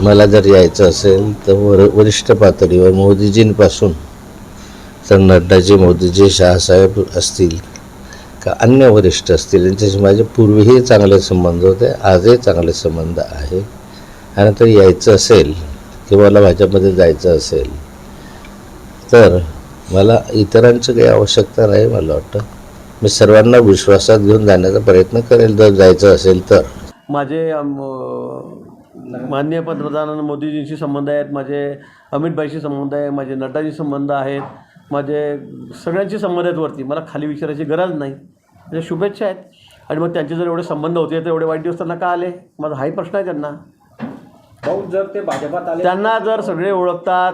मला जर यायचं असेल तर वर वरिष्ठ पातळीवर मोदीजींपासून तर नड्डाजी मोदीजी शहासाहेब असतील का अन्य वरिष्ठ असतील यांच्याशी माझे पूर्वीही चांगले संबंध होते आजही चांगले संबंध आहे. आणि तर यायचं असेल किंवा मला भाजपमध्ये जायचं असेल तर मला इतरांची काही आवश्यकता नाही मला वाटतं. मी सर्वांना विश्वासात घेऊन जाण्याचा प्रयत्न करेल जर जायचं असेल तर. माझे माननीय पंतप्रधान मोदीजींशी संबंध आहेत माझे अमितभाईशी संबंध आहे माझे नड्डाशी संबंध आहेत माझे सगळ्यांशी संबंध आहेत वरती. मला खाली विचारायची गरज नाही. म्हणजे शुभेच्छा आहेत. आणि मग त्यांचे जर एवढे संबंध होते तर एवढे वाईट दिवस त्यांना का आले? माझा हाही प्रश्न आहे त्यांना. भाऊ जर ते भाजपात आले त्यांना जर सगळे ओळखतात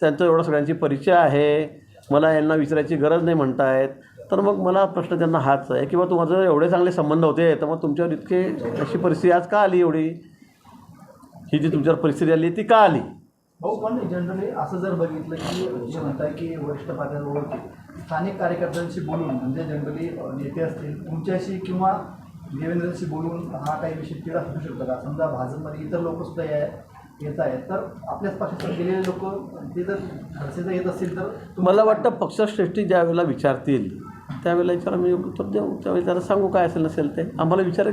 त्यांचा एवढा सगळ्यांची परिचय आहे मला यांना विचारायची गरज नाही म्हणतायत तर मग मला प्रश्न त्यांना हाच आहे किंवा तुम्हाला जर एवढे चांगले संबंध होते तर मग तुमच्यावर इतके अशी परिस्थिती आज का आली एवढी? ही जी तुमच्यावर परिस्थिती आली ती का आली? भाऊ पण जनरली असं जर बघितलं की जे म्हणताय की वरिष्ठ पातळीवर स्थानिक कार्यकर्त्यांशी बोलून म्हणजे जनरली नेते असतील तुमच्याशी किंवा देवेंद्रशी बोलून हा काही विषय तिढा असू शकतो का? समजा भाजपमध्ये इतर लोक सुद्धा या येत आहेत तर आपल्याच पक्षात गेलेले लोक ते जर जर येत असतील तर मला वाटतं पक्षश्रेष्ठी ज्या वेळेला विचारतील त्यावेळेला विचारा मी उत्तर देऊ? त्यावेळी त्याला सांगू काय असेल नसेल ते? आम्हाला विचार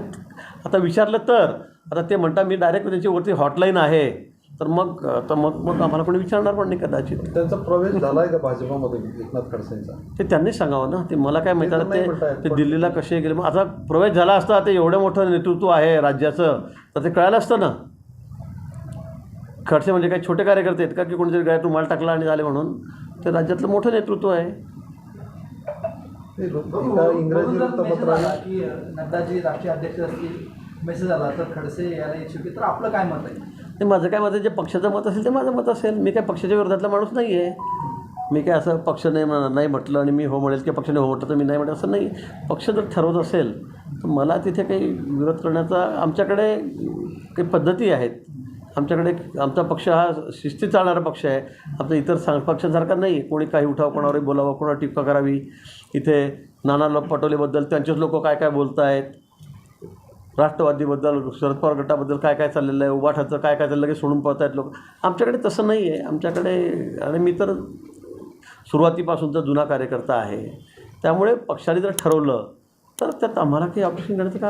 आता विचारलं तर आता ते म्हणता मी डायरेक्ट त्यांची वरती हॉटलाईन आहे. तर मग तर मग मग आम्हाला कोणी विचारणार पण नाही कदाचित. त्यांचा प्रवेश झालाय का भाजपामध्ये एकनाथ खडसेंचा? ते त्यांनीच सांगावं ना. ते मला काय माहिती आता ते ते दिल्लीला कसे गेले? मग आता प्रवेश झाला असता ते एवढं मोठं नेतृत्व आहे राज्याचं. तर ते कळालं असतं ना. खडसे म्हणजे काही छोटे कार्यकर्ते आहेत का? की कोणीतरी गाय रुमाल टाकला आणि झाले म्हणून? ते राज्यातलं मोठं नेतृत्व आहे ते लोक- भाऊ, एका वरून इंग्रजी आला की नड्डाजी राष्ट्रीय अध्यक्ष असतील मेसेज आला तर खडसे यायला इच्छुक आहे तर आपलं काय मत आहे? ते माझं काय मत आहे जे पक्षाचं मत असेल ते माझं मत असेल. मी काय पक्षाच्या विरोधातला माणूस नाही आहे मी काय असं पक्ष नाही म्हण- नाही म्हटलं आणि मी हो म्हणेल की पक्षाने हो म्हटलं तर मी नाही म्हटलं असं नाही. पक्ष जर ठरवत असेल तर मला तिथे काही विरोध करण्याचा आमच्याकडे काही पद्धती आहेत. आमच्याकडे आमचा पक्ष हा शिस्ती चालणारा पक्ष आहे. आमचा इतर सांग पक्षांसारखा नाही आहे. कोणी काही उठाव कोणावरही बोलावं कोणावर टीका करावी. इथे नाना लोक पटोलेबद्दल त्यांचेच लोक काय काय बोलत आहेत राष्ट्रवादीबद्दल शरद पवार गटाबद्दल काय काय चाललेलं आहे? उभाठाचं काय काय चाललं लगेच सोडून पळत आहेत लोक. आमच्याकडे तसं नाही आहे. आमच्याकडे आणि मी तर सुरुवातीपासूनचा जुना कार्यकर्ता आहे. त्यामुळे पक्षाने जर ठरवलं तर त्यात आम्हाला काही ऑपरेशन करण्याचं काय